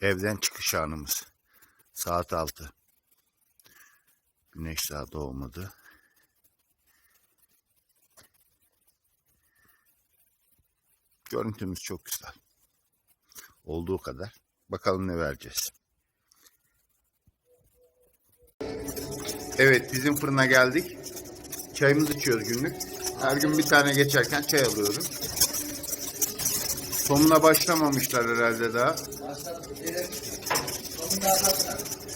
Evden çıkış anımız. Saat 6. Güneş daha doğmadı. Görüntümüz çok güzel. Olduğu kadar. Bakalım ne vereceğiz. Evet bizim fırına geldik. Çayımızı içiyoruz günlük. Her gün bir tane geçerken çay alıyorum. Somuna başlamamışlar herhalde daha.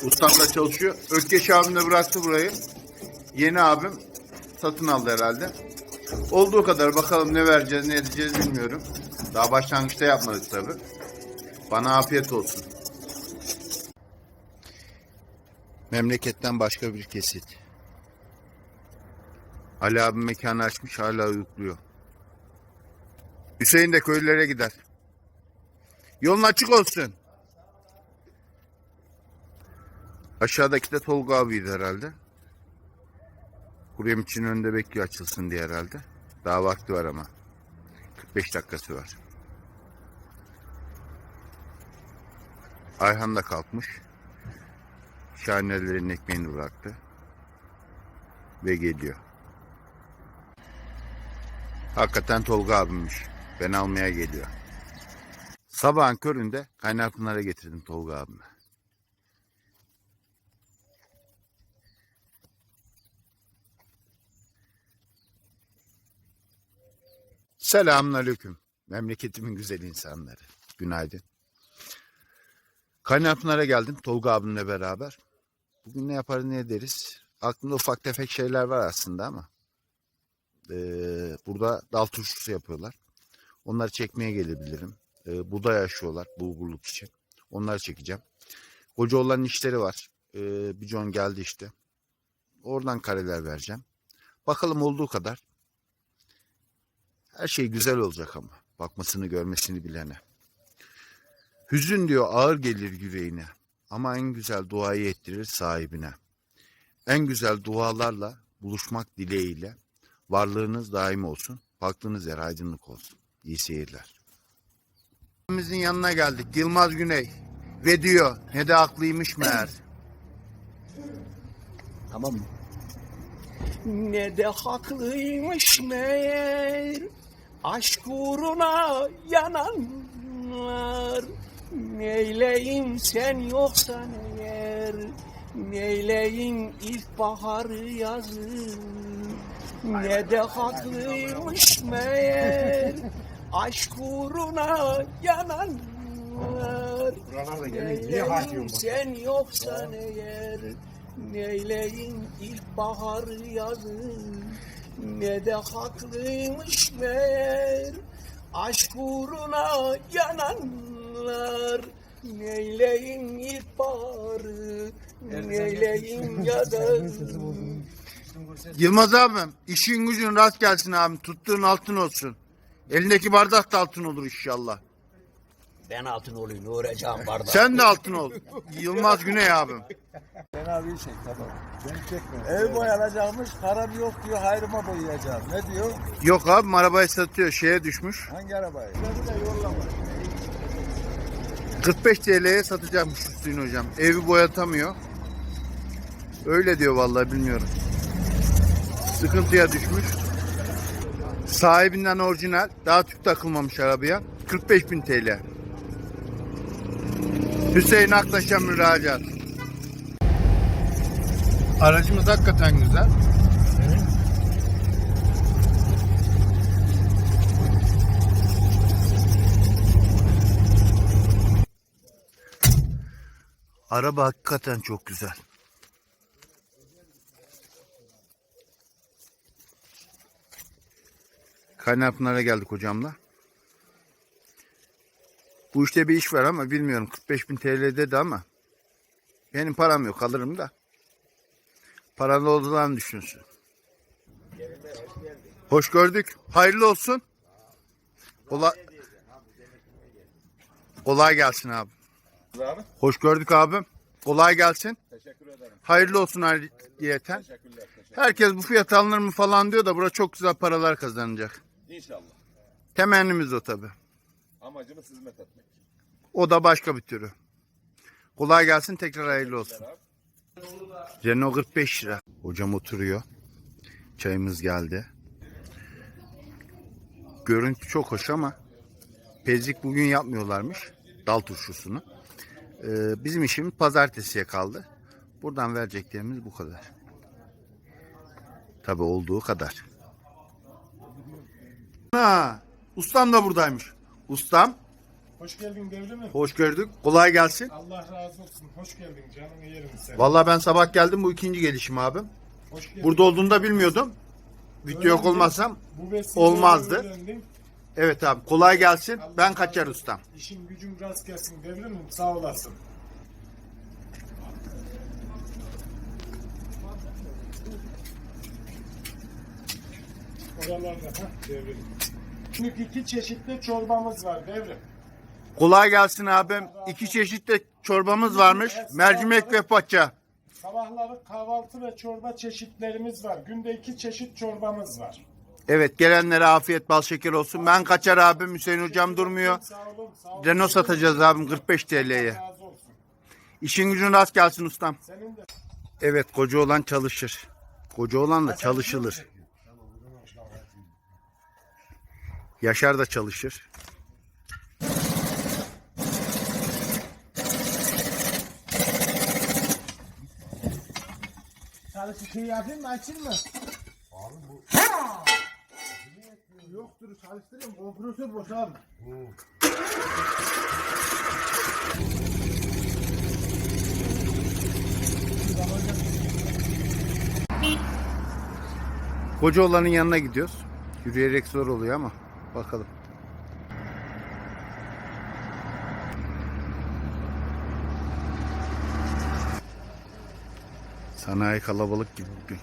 Ustam da çalışıyor. Ökkeş abim de bıraktı burayı. Yeni abim satın aldı herhalde. Olduğu kadar bakalım ne vereceğiz ne edeceğiz bilmiyorum. Daha başlangıçta yapmadık tabi. Bana afiyet olsun. Memleketten başka bir kesit. Ali abim mekanı açmış hala uyukluyor. Hüseyin de köylülere gider. Yolun açık olsun. Aşağıdaki de Tolga abiydi herhalde. Kuryem için önünde bekliyor açılsın diye herhalde. Daha vakti var ama. 45 dakikası var. Ayhan da kalkmış. Şahanelerin ekmeğini bıraktı. Ve geliyor. Hakikaten Tolga abimmiş. Ben almaya geliyor. Sabahın köründe Kaynarpınar'a getirdim Tolga abime. Selamünaleyküm. Memleketimin güzel insanları. Günaydın. Kaynarpınar'a geldim Tolga abimle beraber. Bugün ne yaparız ne ederiz. Aklımda ufak tefek şeyler var aslında ama. Ee, burada dal turşusu yapıyorlar. Onları çekmeye gelebilirim. Ee, buğday aşıyorlar bulgurluk için. Onları çekeceğim. Kocaoğlan'ın işleri var. Ee, bir John geldi işte. Oradan kareler vereceğim. Bakalım olduğu kadar. Her şey güzel olacak ama. Bakmasını görmesini bilene. Hüzün diyor ağır gelir yüreğine. Ama en güzel duayı ettirir sahibine. En güzel dualarla buluşmak dileğiyle varlığınız daim olsun. Baktığınız yer aydınlık olsun. İyi seyirler. Bizin yanına geldik. Yılmaz Güney. Ve diyor ne de haklıymış meğer. Tamam mı? Ne de haklıymış meğer Aşk uğruna yananlar Neyleyim sen yoksan eğer Neyleyim ilkbaharı yazı Ne de haklıymış meğer Aşk uğruna yananlar Buralarda gelin. Niye bak? sen yoksan eğer Neyleyim ilkbaharı yazı Ne de haklıymış meğer Aşk uğruna yananlar Neyleyim ilkbaharı Neyleyim yazı Yılmaz abim işin gücün rast gelsin abim. Tuttuğun altın olsun. Elindeki bardak da altın olur inşallah. Ben altın olayım uğrayacağım bardak Sen de altın ol. Yılmaz Güney abim. Ben abi çek tamam. Ben çekme. Ev boyanacakmış. Param yok diyor. Hayrıma boyayacağım. Ne diyor? Yok abim arabayı satıyor şeye düşmüş. Hangi arabayı? Beni de yollama. 45 TL'ye satacakmış Hüseyin hocam. Evi boyatamıyor. Öyle diyor vallahi bilmiyorum. Sıkıntıya düşmüş. Sahibinden orijinal. Daha tüp takılmamış arabaya. 45 bin TL. Hüseyin Aktaş'a müracaat. Aracımız hakikaten güzel. Araba hakikaten çok güzel. Kaynarpınar'a geldik hocamla. Bu işte bir iş var ama bilmiyorum 45 bin TL dedi ama benim param yok alırım da paralı olduğunu düşünsün. Hoş gördük. Hayırlı olsun. Ola... Kolay gelsin abi. Abi. Hoş gördük abim. Kolay gelsin. Teşekkür ederim. Hayırlı olsun ayrıyeten. Teşekkürler. Teşekkür. Herkes bu fiyat alınır mı falan diyor da burada çok güzel paralar kazanacak. İnşallah. Temennimiz o tabi. Amacımız hizmet etmek. O da başka bir türü. Kolay gelsin tekrar hayırlı olsun. Renault 45 lira. Hocam oturuyor. Çayımız geldi. Görüntü çok hoş ama pezlik bugün yapmıyorlarmış. Dal turşusunu. Ee, bizim işimiz pazartesiye kaldı. Buradan vereceklerimiz bu kadar. Tabi olduğu kadar. Ha, ustam da buradaymış. Ustam, Hoş geldin devrimim. hoş gördük. Kolay gelsin. Allah razı olsun. Hoş geldin canını yerim sen. Vallahi ben sabah geldim bu ikinci gelişim abim. Hoş geldin. Burada olduğunu da bilmiyordum. Video yok olmasam Bu olmazdı. öğrendim. evet abi kolay gelsin. Allah Ben kaçar ustam. İşin gücün rast gelsin devrimim. Sağ olasın. Ha devrim. Şimdi iki çeşitli çorbamız var devrim. Kolay gelsin abim. İki çeşit de çorbamız varmış. Mercimek ve paça. Sabahları kahvaltı ve çorba çeşitlerimiz var. Günde iki çeşit çorbamız var. Evet gelenlere afiyet bal şeker olsun. Ben kaçar abim. Hüseyin hocam durmuyor. Sağ olun, sağ olun. Renault satacağız abim 45 TL'ye. Razı olsun. İşin gücün rast gelsin ustam. Senin de Evet koca olan çalışır. Koca olan da çalışılır. Yaşar da çalışır. Çalışı şey yapayım mı açayım mı? Abi bu... Yoktur çalıştırayım kompresör boş abi. Koca olanın yanına gidiyoruz. Yürüyerek zor oluyor ama bakalım. Sanayi kalabalık gibi bugün.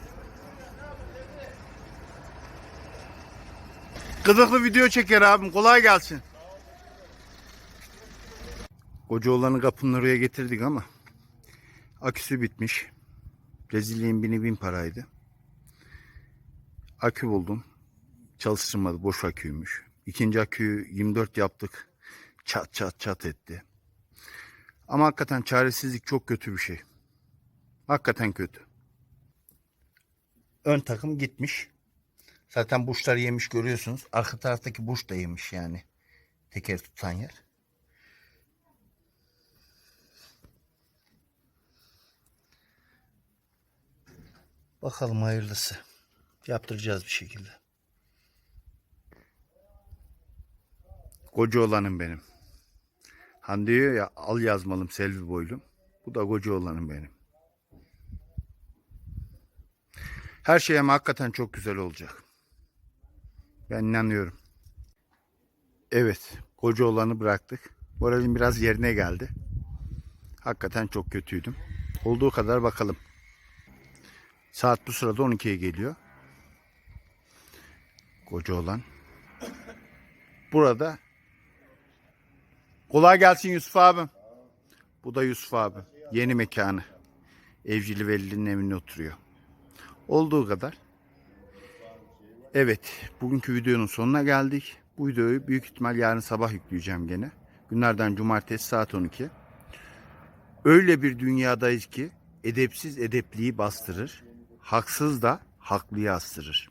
Gıdıklı video çeker abim. Kolay gelsin. Koca olanı kapının oraya getirdik ama aküsü bitmiş. Rezilliğin bini bin paraydı. Akü buldum. Çalıştırmadı. Boş aküymüş. İkinci aküyü 24 yaptık. Çat çat çat etti. Ama hakikaten çaresizlik çok kötü bir şey. Hakikaten kötü. Ön takım gitmiş. Zaten burçları yemiş görüyorsunuz. Arka taraftaki burç da yemiş yani. Teker tutan yer. Bakalım hayırlısı. Yaptıracağız bir şekilde. Koca olanım benim. Han diyor ya al yazmalım Selvi boylum. Bu da koca olanım benim. Her şey ama hakikaten çok güzel olacak. Ben inanıyorum. Evet, koca olanı bıraktık. Moralim biraz yerine geldi. Hakikaten çok kötüydüm. Olduğu kadar bakalım. Saat bu sırada 12'ye geliyor. Koca olan. Burada. Kolay gelsin Yusuf abim. Bu da Yusuf abim. Yeni mekanı. Evcili Veli'nin evinde oturuyor. Olduğu kadar. Evet. Bugünkü videonun sonuna geldik. Bu videoyu büyük ihtimal yarın sabah yükleyeceğim gene. Günlerden cumartesi saat 12. Öyle bir dünyadayız ki edepsiz edepliği bastırır. Haksız da haklıyı astırır.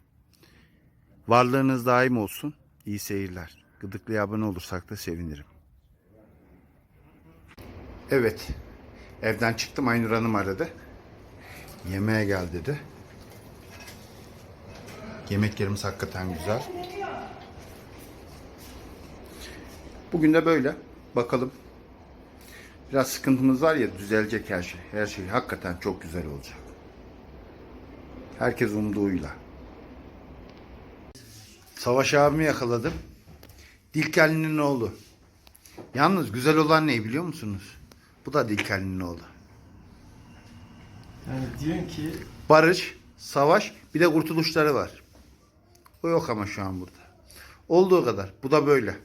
Varlığınız daim olsun. İyi seyirler. Gıdıklıya abone olursak da sevinirim. Evet. Evden çıktım. Aynur Hanım aradı. Yemeğe gel dedi. Yemeklerimiz hakikaten güzel. Bugün de böyle. Bakalım. Biraz sıkıntımız var ya düzelecek her şey. Her şey hakikaten çok güzel olacak. Herkes umduğuyla. Savaş abimi yakaladım. Dilkerli'nin oğlu. Yalnız güzel olan ne biliyor musunuz? Bu da Dilkerli'nin oğlu. Yani diyorsun ki Barış, savaş, bir de kurtuluşları var. O yok ama şu an burada. Olduğu kadar. Bu da böyle.